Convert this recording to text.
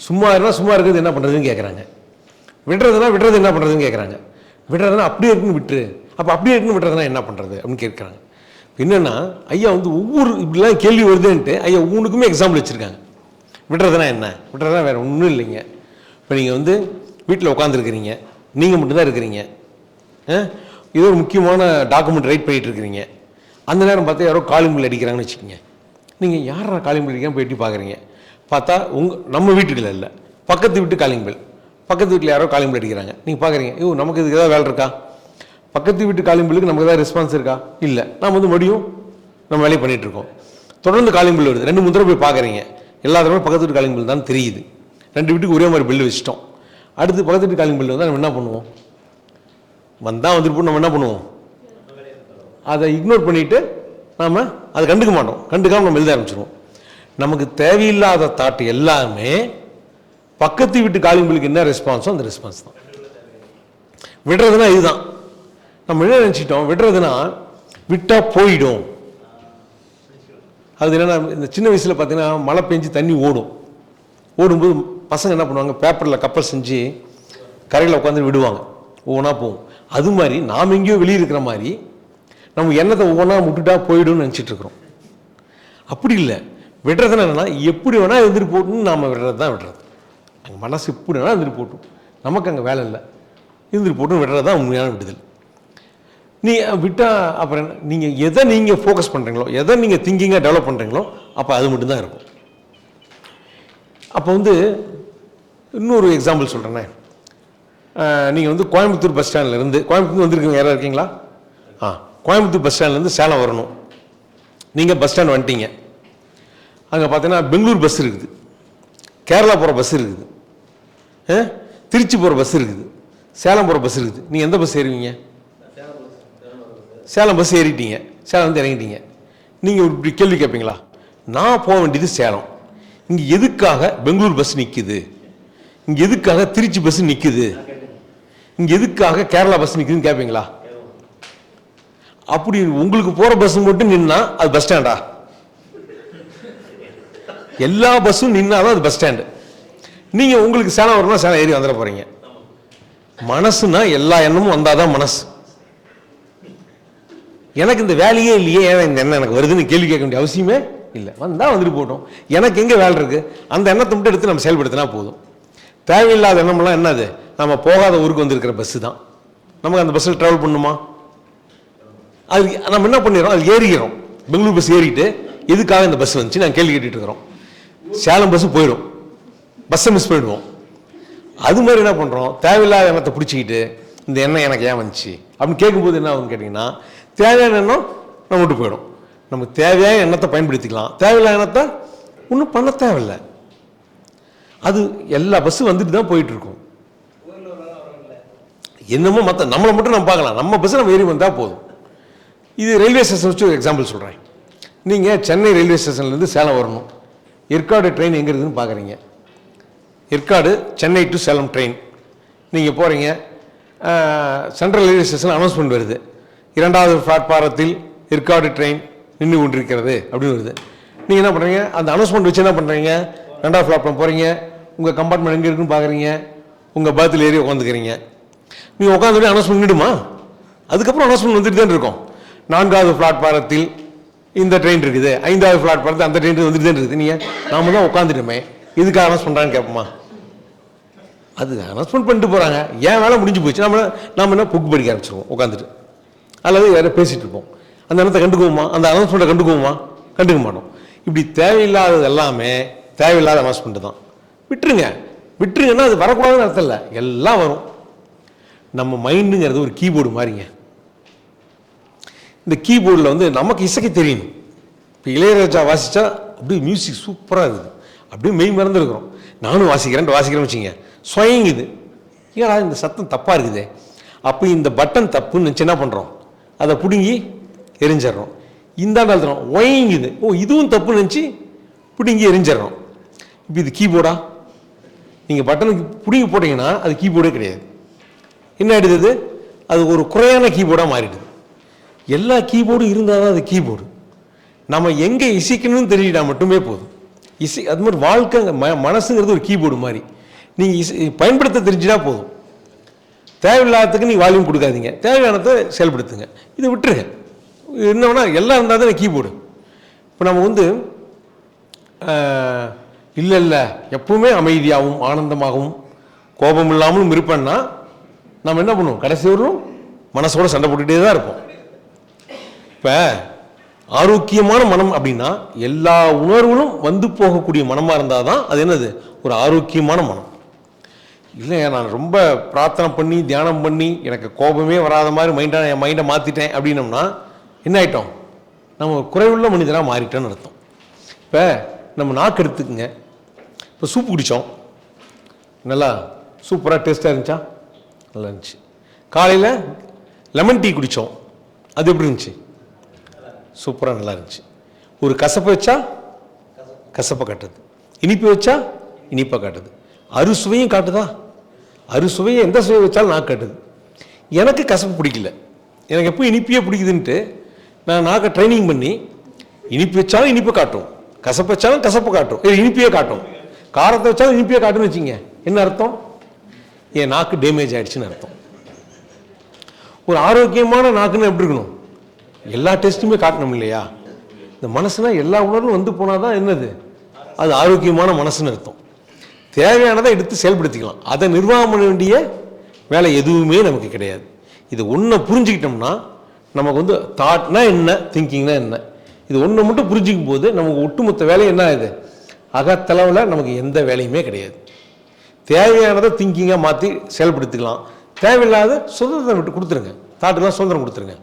சும்மா இருந்தால் சும்மா இருக்கிறது என்ன பண்ணுறதுன்னு கேட்குறாங்க விடுறதுனா விடுறது என்ன பண்ணுறதுன்னு கேட்குறாங்க விடுறதுனா அப்படியே இருக்குன்னு விட்டுரு. அப்போ அப்படியே இருக்குன்னு விடுறதுனா என்ன பண்ணுறது அப்படின்னு கேட்குறாங்க என்னென்னா ஐயா வந்து ஒவ்வொரு இப்படிலாம் கேள்வி வருதுன்ட்டு ஐயா ஒவ்வொன்றுக்குமே எக்ஸாம்பிள் வச்சுருக்காங்க. விடுறதுனா என்ன? விடுறதுனா வேறு ஒன்றும் இல்லைங்க. இப்போ நீங்கள் வந்து வீட்டில் உட்காந்துருக்கிறீங்க நீங்கள் மட்டும்தான் இருக்கிறீங்க. ஆ? ஏதோ ஒரு முக்கியமான டாக்குமெண்ட் ரைட் பண்ணிகிட்டு இருக்கிறீங்க அந்த நேரம் பார்த்தா யாரோ காலிங் பில் அடிக்கிறாங்கன்னு வச்சுக்கோங்க. நீங்கள் யாரா காலிங் பில் அடிக்காம போய் எட்டி பார்க்குறீங்க? பார்த்தா உங்க நம்ம வீட்டுக்குள்ள இல்லை. பக்கத்து வீட்டு காலிங் பில் பக்கத்து வீட்டில் யாரோ காலிங் பெல் அடிக்கிறாங்க. நீங்கள் பார்க்குறீங்க ஐயோ நமக்கு இதுக்கு ஏதாவது வேலை இருக்கா? பக்கத்து வீட்டு காலிங் பெல்லுக்கு நமக்கு ஏதாவது ரெஸ்பான்ஸ் இருக்கா? இல்லை. நாம் வந்து மறுபடியும் நம்ம வேலையை பண்ணிகிட்ருக்கோம் தொடர்ந்து காலிங் பில் வருது. ரெண்டு மூணு தடவை போய் பார்க்குறீங்க எல்லா தடவை பக்கத்து வீட்டு காலிங் பில் தான் தெரியுது. ரெண்டு வீட்டுக்கு ஒரே மாதிரி பில்லு வச்சிட்டோம். அடுத்து பக்கத்து வீட்டு காலிங் பில் வந்தால் நம்ம என்ன பண்ணுவோம்? வந்தால் வந்துட்டு நம்ம என்ன பண்ணுவோம்? அதை இக்னோர் பண்ணிவிட்டு நாம் அதை கண்டுக்க மாட்டோம். கண்டுக்காம நம்ம எழுத ஆரம்பிச்சிருவோம். நமக்கு தேவையில்லாத தாட் எல்லாமே பக்கத்து வீட்டு காலிங் என்ன ரெஸ்பான்ஸோ அந்த ரெஸ்பான்ஸ் தான். விடுறதுனா இதுதான். நம்ம என்ன நினச்சிட்டோம்? விடுறதுனா விட்டால் போயிடும். அது என்னென்னா இந்த சின்ன வயசில் பார்த்தீங்கன்னா மழை பெஞ்சு தண்ணி ஓடும். ஓடும்போது பசங்க என்ன பண்ணுவாங்க? பேப்பரில் கப்பல் செஞ்சு கரையில் உட்காந்து விடுவாங்க. ஒவ்வொன்றா போகும். அது மாதிரி நாம் எங்கேயோ வெளியே இருக்கிற மாதிரி நம்ம எண்ணத்தை ஒவ்வொன்றா விட்டுட்டா போயிடும்னு நினச்சிட்ருக்குறோம் அப்படி இல்லை. விடுறதுனா என்னென்னா எப்படி வேணால் எழுந்திரி போட்டுன்னு நாம் விடுறது தான் விடுறது. அங்கே மனசு எப்படி வேணால் எழுந்திரி போட்டும் நமக்கு அங்கே வேலை இல்லை. எழுந்திரி போட்டு விடுறது தான் உண்மையான விடுதல். நீ விட்டால் அப்புறம் என்ன நீங்கள் எதை நீங்கள் ஃபோக்கஸ் பண்ணுறீங்களோ எதை நீங்கள் திங்கிங்காக டெவலப் பண்ணுறீங்களோ அப்போ அது மட்டும்தான் இருக்கும். அப்போ வந்து இன்னொரு எக்ஸாம்பிள் சொல்கிறேனே நீங்கள் வந்து கோயம்புத்தூர் பஸ் ஸ்டாண்ட்லேருந்து கோயம்புத்தூர் வந்திருக்கீங்க யாராவது இருக்கீங்களா? ஆ கோயம்புத்தூர் பஸ் ஸ்டாண்ட்லேருந்து சேலம் வரணும். நீங்கள் பஸ் ஸ்டாண்ட் வந்துட்டீங்க. அங்கே பார்த்தீங்கன்னா பெங்களூர் பஸ் இருக்குது. கேரளா போகிற பஸ் இருக்குது. ஆ? திருச்சி போகிற பஸ் இருக்குது. சேலம் போகிற பஸ் இருக்குது. நீங்கள் எந்த பஸ் ஏறுவீங்க? சேலம் பஸ் ஏறிட்டீங்க. சேலம் வந்து இறங்கிட்டீங்க. நீங்கள் இப்படி கேள்வி கேட்பீங்களா நான் போக வேண்டியது சேலம். இங்கே எதுக்காக பெங்களூர் பஸ் நிற்குது இங்கே எதுக்காக திருச்சி பஸ் நிற்குது இங்கே எதுக்காக கேரளா பஸ் நிற்குதுன்னு கேட்பீங்களா அப்படி உங்களுக்கு போகிற பஸ் மட்டும் நின்னா அது பஸ் ஸ்டாண்டா எல்லா பஸ்ஸும் நின்னாதான் அது பஸ் ஸ்டாண்டு. நீங்கள் உங்களுக்கு சேலம் வரணும்னா சேலம் ஏறி வந்துட போகிறீங்க மனசுனா எல்லா எண்ணமும் வந்தால் தான் மனசு. எனக்கு இந்த வேலையே இல்லையே ஏன் இந்த எண்ணம் எனக்கு வருதுன்னு கேள்வி கேட்க வேண்டிய அவசியமே இல்லை. வந்தால் வந்துட்டு போட்டோம் எனக்கு எங்கே வேலை இருக்குது அந்த எண்ணத்தை மட்டும் எடுத்து நம்ம செயல்படுத்தினா போதும். தேவையில்லாத எண்ணமெல்லாம் என்னது நம்ம போகாத ஊருக்கு வந்திருக்கிற பஸ்ஸு தான். நமக்கு அந்த பஸ்ஸில் ட்ராவல் பண்ணுமா? அது நம்ம என்ன பண்ணிடுறோம்? அது ஏறிக்கிறோம். பெங்களூர் பஸ் ஏறிட்டு எதுக்காக இந்த பஸ் வந்துச்சு? நான் கேள்வி கேட்டுட்டு இருக்கிறோம். சேலம் பஸ்ஸு போயிடும். பஸ்ஸை மிஸ் பண்ணிடுவோம் அது மாதிரி என்ன பண்ணுறோம் தேவையில்லாத எண்ணத்தை பிடிச்சிக்கிட்டு இந்த எண்ணம் எனக்கு ஏன் வந்துச்சு? அப்படின்னு கேட்கும்போது என்ன ஆகுன்னு கேட்டிங்கன்னா தேவையான எண்ணம் நம்ம விட்டு போயிடும். நமக்கு தேவையான எண்ணத்தை பயன்படுத்திக்கலாம். தேவையில்லாத எண்ணத்தை ஒன்றும் பண்ண தேவையில்லை. அது எல்லா பஸ்ஸும் வந்துட்டு தான் போயிட்டுருக்கும். என்னமோ மற்ற நம்மளை மட்டும் நம்ம பார்க்கலாம். நம்ம பஸ் நம்ம ஏறி வந்தால் போதும். இது ரயில்வே ஸ்டேஷன் வச்சு ஒரு எக்ஸாம்பிள் சொல்கிறேன் நீங்கள் சென்னை ரயில்வே ஸ்டேஷன்லேருந்து சேலம் வரணும். ஏற்காடு ட்ரெயின் எங்கே இருக்குதுன்னு பார்க்குறீங்க ஏற்காடு சென்னை டு சேலம் ட்ரெயின் நீங்கள் போகிறீங்க சென்ட்ரல் ரயில்வே ஸ்டேஷன் அனௌன்ஸ்மெண்ட் வருது. இரண்டாவது பிளாட்பாரத்தில் ஏற்காடு ட்ரெயின் நின்று கொண்டிருக்கிறது அப்படின்னு வருது. நீங்கள் என்ன பண்ணுறீங்க அந்த அனௌன்ஸ்மெண்ட் வச்சு என்ன பண்ணுறீங்க ரெண்டாவது பிளாட்ஃபார்ம் போகிறீங்க உங்கள் கம்பார்ட்மெண்ட் எங்கே இருக்குன்னு பார்க்குறீங்க உங்கள் பர்த்தில் ஏறி உட்காந்துக்கிறீங்க நீங்கள் உட்காந்துட்டு அனௌன்ஸ்மெண்ட் நிடுமா அதுக்கப்புறம் அனௌன்ஸ்மெண்ட் வந்துட்டு தான் இருக்கும். நான்காவது பிளாட்பாரத்தில் இந்த ட்ரெயின் இருக்குது. ஐந்தாவது ஃப்ளாட் பார்த்து அந்த ட்ரெயின் வந்துட்டு இருக்குது. நீங்கள் நாம தான் உட்காந்துட்டுமே இதுக்கு அனௌன்ஸ் பண்ணுறான்னு கேட்போமா? அது அனௌன்ஸ்மெண்ட் பண்ணிட்டு போகிறாங்க ஏன் வேலை முடிஞ்சு போச்சு? நம்ம நாம என்ன புக் படிக்க ஆரம்பிச்சிருவோம் உட்காந்துட்டு அல்லது வேற பேசிகிட்டு இருப்போம். அந்த இடத்த கண்டுக்குவோமா? அந்த அனௌன்ஸ்மெண்ட்டை கண்டுக்குவோமா? கண்டுக்க மாட்டோம். இப்படி தேவையில்லாதது எல்லாமே தேவையில்லாத அனௌன்ஸ்மெண்ட்டு தான். விட்டுருங்க. விட்டுருங்கன்னா அது வரக்கூடாதுன்னு அர்த்தம் இல்லை. எல்லாம் வரும். நம்ம மைண்டுங்கிறது ஒரு கீபோர்டு மாதிரிங்க இந்த கீபோர்டில் வந்து நமக்கு இசைக்க தெரியணும். இப்போ இளையராஜா வாசித்தா அப்படியே மியூசிக் சூப்பராக இருக்குது. அப்படியே மெய் மறந்துருக்குறோம். நானும் வாசிக்கிறேன் வாசிக்கிறேன்னு வச்சுங்க ஸ்வயங்குது ஏடா இந்த சத்தம் தப்பாக இருக்குதே. அப்போ இந்த பட்டன் தப்புன்னு நினச்சி என்ன பண்ணுறோம் அதை பிடுங்கி எரிஞ்சிடுறோம். இந்தாண்ட அழுத்துறோம் ஒயங்குது. ஓ இதுவும் தப்புன்னு நினச்சி பிடுங்கி எரிஞ்சிடுறோம். இப்போ இது கீபோர்டா நீங்கள் பட்டனுக்கு பிடுங்கி போட்டிங்கன்னா அது கீபோர்டே கிடையாது. என்ன ஆகிடுது அது ஒரு குறையான கீபோர்டாக மாறிடுது. எல்லா கீபோர்டும் இருந்தால் தான் அது கீபோர்டு நம்ம எங்கே இசைக்கணும்னு தெரிஞ்சிட்டா மட்டுமே போதும். இசை அது மாதிரி வாழ்க்கைங்க ம மனசுங்கிறது ஒரு கீபோர்டு மாதிரி. நீங்கள் இசை பயன்படுத்த தெரிஞ்சுனா போதும். தேவையில்லாததுக்கு நீங்கள் வால்யூம் கொடுக்காதீங்க. தேவையானதை செயல்படுத்துங்க. இதை விட்டுருங்க. என்னன்னா எல்லாம் இருந்தால் தான் கீபோர்டு இப்போ நம்ம வந்து இல்லை இல்லை எப்பவுமே அமைதியாகவும் ஆனந்தமாகவும் கோபம் இல்லாமலும் இருப்பேன்னா நம்ம என்ன பண்ணுவோம்? கடைசி வரும் மனசோட சண்டை போட்டுகிட்டே தான் இருப்போம். இப்போ ஆரோக்கியமான மனம் அப்படின்னா எல்லா உணர்வுகளும் வந்து போகக்கூடிய மனமாக இருந்தால் தான் அது என்னது? ஒரு ஆரோக்கியமான மனம். இல்லை நான் ரொம்ப பிரார்த்தனை பண்ணி தியானம் பண்ணி எனக்கு கோபமே வராத மாதிரி மைண்டை என் மைண்டை மாற்றிட்டேன் அப்படின்னம்னா என்ன ஆகிட்டோம் நம்ம குறைவுள்ள மனிதராக மாறிட்டோன்னு அர்த்தம். இப்போ நம்ம நாக்கு எடுத்துக்குங்க. இப்போ சூப் குடித்தோம் நல்லா சூப்பராக டேஸ்ட்டாக இருந்துச்சா? நல்லா இருந்துச்சு. காலையில் லெமன் டீ குடித்தோம் அது எப்படி இருந்துச்சு? சூப்பராக நல்லா இருந்துச்சு. ஒரு கசப்பை வச்சா கசப்பை காட்டுது. இனிப்பு வச்சா இனிப்பை காட்டுது. அறுசுவையும் காட்டுதா? அறுசுவையை எந்த சுவையை வச்சாலும் நான் காட்டுது. எனக்கு கசப்பு பிடிக்கல. எனக்கு எப்போ இனிப்பியே பிடிக்குதுன்ட்டு நான் நாக்க ட்ரைனிங் பண்ணி இனிப்பு வச்சாலும் இனிப்பு காட்டும். கசப்பு வச்சாலும் கசப்பு காட்டும். இது இனிப்பியே காட்டும். காரத்தை வச்சாலும் இனிப்பியே காட்டுன்னு வச்சுங்க என்ன அர்த்தம்? என் நாக்கு டேமேஜ் ஆகிடுச்சின்னு அர்த்தம். ஒரு ஆரோக்கியமான நாக்குன்னு எப்படி இருக்கணும்? எல்லா டெஸ்ட்டுமே காட்டணும் இல்லையா? இந்த மனசுனா எல்லா உணர்வும் வந்து போனால் தான் என்னது? அது ஆரோக்கியமான மனசுன்னு அர்த்தம். தேவையானதை எடுத்து செயல்படுத்திக்கலாம். அதை நிர்வாகம் பண்ண வேண்டிய வேலை எதுவுமே நமக்கு கிடையாது. இது ஒன்றை புரிஞ்சுக்கிட்டோம்னா நமக்கு வந்து தாட்னா என்ன திங்கிங்னா என்ன? இது ஒன்றை மட்டும் புரிஞ்சிக்கும் போது நமக்கு ஒட்டுமொத்த வேலை என்ன ஆகுது? அகத்தளவில் நமக்கு எந்த வேலையுமே கிடையாது. தேவையானதை திங்கிங்காக மாற்றி செயல்படுத்திக்கலாம். தேவையில்லாத சுதந்திரம் விட்டு கொடுத்துருங்க. தாட்டுக்கெல்லாம் சுதந்திரம் கொடுத்துருங்க.